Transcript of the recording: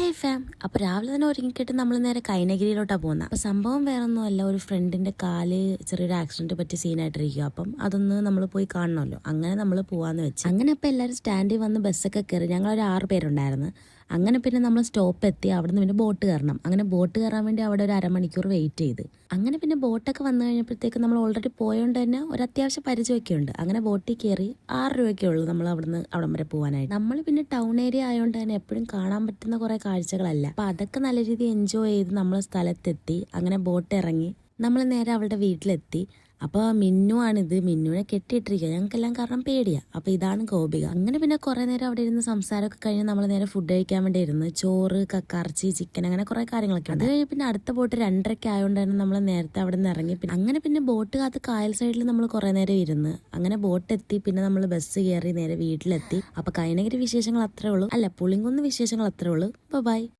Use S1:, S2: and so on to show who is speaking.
S1: ഹേ farm അപ്പൊ രാവിലെ തന്നെ ഒരുങ്ങിക്കിട്ട് നമ്മൾ നേരെ കൈനഗിരിയിലോട്ടാണ് പോകുന്നത് അപ്പൊ സംഭവം വേറെ ഒന്നുമല്ല ഒരു ഫ്രണ്ടിന്റെ കാൽ ചെറിയൊരു ആക്സിഡന്റ് പറ്റിയ സീനായിട്ടിരിക്കുക അപ്പം അതൊന്ന് നമ്മൾ പോയി കാണണമല്ലോ. അങ്ങനെ നമ്മൾ പോവാന്ന് വെച്ച്. അങ്ങനെ ഇപ്പൊ എല്ലാവരും സ്റ്റാൻഡിൽ വന്ന് ബസ്സൊക്കെ കയറി ഞങ്ങൾ ഒരു ആറ് പേരുണ്ടായിരുന്നു. അങ്ങനെ പിന്നെ നമ്മൾ സ്റ്റോപ്പ് എത്തി അവിടെ നിന്ന് പിന്നെ ബോട്ട് കയറണം. അങ്ങനെ ബോട്ട് കയറാൻ വേണ്ടി അവിടെ ഒരു അരമണിക്കൂർ വെയിറ്റ് ചെയ്ത്. അങ്ങനെ പിന്നെ ബോട്ടൊക്കെ വന്നു കഴിഞ്ഞപ്പോഴത്തേക്ക് നമ്മൾ ഓൾറെഡി പോയോണ്ട് തന്നെ ഒരു അത്യാവശ്യം പരിചയമൊക്കെ ഉണ്ട് അങ്ങനെ ബോട്ടിൽ കയറി ആറ് രൂപയൊക്കെ ഉള്ളൂ നമ്മൾ അവിടുന്ന് അവിടം വരെ പോകാനായിട്ട് നമ്മൾ പിന്നെ ടൗൺ ഏരിയ ആയതുകൊണ്ട് തന്നെ എപ്പോഴും കാണാൻ പറ്റുന്ന കുറേ കാഴ്ചകളല്ല. അപ്പൊ അതൊക്കെ നല്ല രീതിയിൽ എൻജോയ് ചെയ്ത് നമ്മൾ സ്ഥലത്തെത്തി അങ്ങനെ ബോട്ട് ഇറങ്ങി നമ്മൾ നേരെ അവളുടെ വീട്ടിലെത്തി. അപ്പോൾ മിന്നു ആണിത്. മിന്നുവിനെ കെട്ടിയിട്ടിരിക്കുക ഞങ്ങൾക്കെല്ലാം കാരണം പേടിയാ. അപ്പോൾ ഇതാണ് ഗോപിക. അങ്ങനെ പിന്നെ കുറേ നേരം അവിടെ ഇരുന്ന് സംസാരമൊക്കെ കഴിഞ്ഞ് നമ്മൾ നേരെ ഫുഡ് കഴിക്കാൻ വേണ്ടി ഇരുന്ന് ചോറ് കക്കറച്ചി ചിക്കൻ അങ്ങനെ കുറേ കാര്യങ്ങളൊക്കെ അത് പിന്നെ അടുത്ത ബോട്ട് രണ്ടരയ്ക്ക് ആയതുകൊണ്ട് തന്നെ നമ്മൾ നേരത്തെ അവിടെ നിന്ന് ഇറങ്ങി. പിന്നെ അങ്ങനെ പിന്നെ ബോട്ട് കാത്ത് കായൽ സൈഡിൽ നമ്മൾ കുറേ നേരം ഇരുന്ന്. അങ്ങനെ ബോട്ട് എത്തി. പിന്നെ നമ്മൾ ബസ് കയറി നേരെ വീട്ടിലെത്തി. അപ്പോൾ കൈനഗിരി വിശേഷങ്ങൾ അത്രേ ഉള്ളൂ. അല്ല പുളിങ്കുന്ന് വിശേഷങ്ങൾ അത്രേ ഉള്ളൂ. ബൈ